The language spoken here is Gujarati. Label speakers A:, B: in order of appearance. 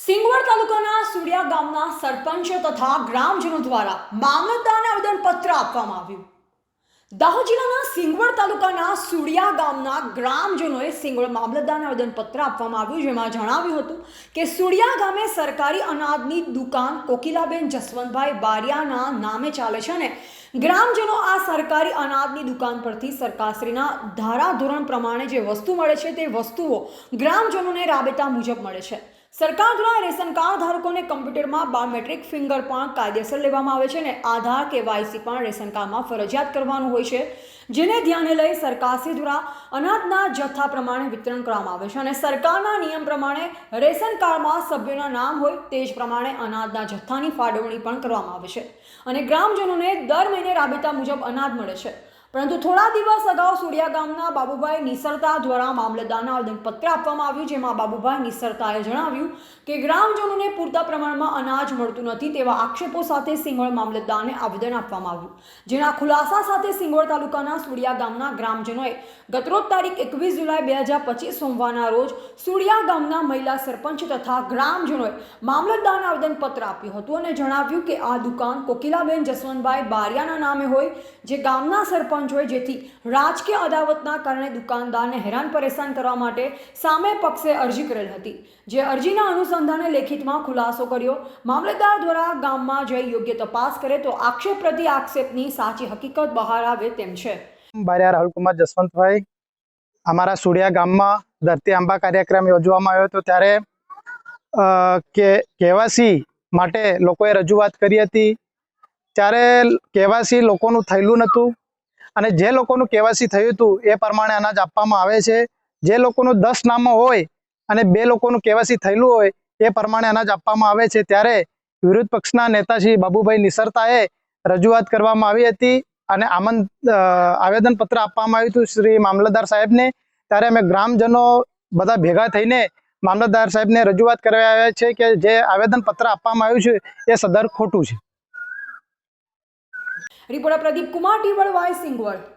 A: સિંગવડ તાલુકાના સુડિયા ગામના સરપંચ તથા ગ્રામજનો દ્વારા મામલતદારને આવેદનપત્ર આપવામાં આવ્યું. દાહોદ જિલ્લાના સિંગવડ તાલુકાના સુડિયા ગામના ગ્રામજનોએ સિંગવડ મામલતદારને આવેદનપત્ર આપવામાં આવ્યું, જેમાં જણાવ્યું હતું કે સુડિયા ગામે સરકારી અનાજની દુકાન કોકિલાબેન જસવંતભાઈ બારિયાના નામે ચાલે છે અને ગ્રામજનો આ સરકારી અનાજની દુકાન પરથી સરકારશ્રીના ધારાધોરણ પ્રમાણે જે વસ્તુ મળે છે તે વસ્તુઓ ગ્રામજનોને રાબેતા મુજબ મળે છે. સરકાર દ્વારા રેશન કાર્ડ ધારકોને કમ્પ્યુટરમાં બાયોમેટ્રિક ફિંગર પણ કાયદેસર લેવામાં આવે છે અને આધાર કેવાયસી પણ રેશન કાર્ડમાં ફરજિયાત કરવાનું હોય છે. જેને ધ્યાને લઈ સરકારશ્રી દ્વારા અનાજના જથ્થા પ્રમાણે વિતરણ કરવામાં આવે છે અને સરકારના નિયમ પ્રમાણે રેશન કાર્ડમાં સભ્યોના નામ હોય તે જ પ્રમાણે અનાજના જથ્થાની ફાળવણી પણ કરવામાં આવે છે. અને ગ્રામજનોને દર મહિને રાબેતા મુજબ અનાજ મળે છે. પરંતુ થોડા દિવસ અગાઉ સુડિયા ગામના બાબુભાઈ નિસરતા દ્વારા મામલતદારને આવેદનપત્ર આપવામાં આવ્યું, જેમાં બાબુભાઈ નિસરતાએ જણાવ્યું કે ગ્રામજનોને પૂરતા પ્રમાણમાં અનાજ મળતું નથી તેવા આક્ષેપો સાથે સિંગવડ મામલતદારને આવેદન આપવામાં આવ્યું. જેના ખુલાસા સાથે સિંગવડ તાલુકાના સુડિયા ગામના ગ્રામજનોએ ગતરોજ તારીખ એકવીસ જુલાઈ બે હજાર પચીસ સોમવારના રોજ સુડિયા ગામના મહિલા સરપંચ તથા ગ્રામજનોએ મામલતદારને આવેદનપત્ર આપ્યું હતું અને જણાવ્યું કે આ દુકાન કોકિલાબેન જસવંતભાઈ બારિયાના નામે હોય, જે ગામના સરપંચ હોય જેથી રાજકીય અદાવતના કારણે દુકાનદારને હેરાન પરેશાન કરવા માટે સામે પક્ષે અરજી કરેલ હતી, જે અરજીના અનુસંધાને લેખિતમાં ખુલાસો કર્યો. મામલતદાર દ્વારા ગામમાં જઈ યોગ્ય તપાસ કરે તો આક્ષેપ પ્રતિ આક્ષેપની સાચી હકીકત બહાર આવે તેમ છે.
B: બારિયા રાહુલકુમાર જસવંતભાઈ, અમારા સુડિયા ગામમાં ધરતી આંબા કાર્યક્રમ યોજવામાં આવ્યો હતો ત્યારે કે, કેવાસી માટે લોકોએ રજૂઆત કરી હતી. ત્યારે કેવાસી લોકોનું થયેલું નહોતું. અને જે લોકોનું કેવાસી થયું હતું, એ પ્રમાણે અનાજ આપવામાં આવે છે. જે લોકોનું દસ નામો હોય અને બે લોકોનું કેવાસી થયેલું હોય, એ પ્રમાણે અનાજ આપવામાં આવે છે. ત્યારે વિરોધ પક્ષના નેતા શ્રી બાબુભાઈ નિસરતાએ રજૂઆત કરવામાં આવી હતી અને આમંત આવેદનપત્ર આપવામાં આવ્યું હતું શ્રી મામલતદાર સાહેબને. ત્યારે અમે ગ્રામજનો બધા ભેગા થઈને મામલતદાર સાહેબને રજૂઆત કરવા આવ્યા છે કે જે આવેદનપત્ર આપવામાં આવ્યું છે, એ સદર ખોટું છે.
A: રિપોર્ટર પ્રદીપ કુમાર ટીવડ વાય સિંગવડ.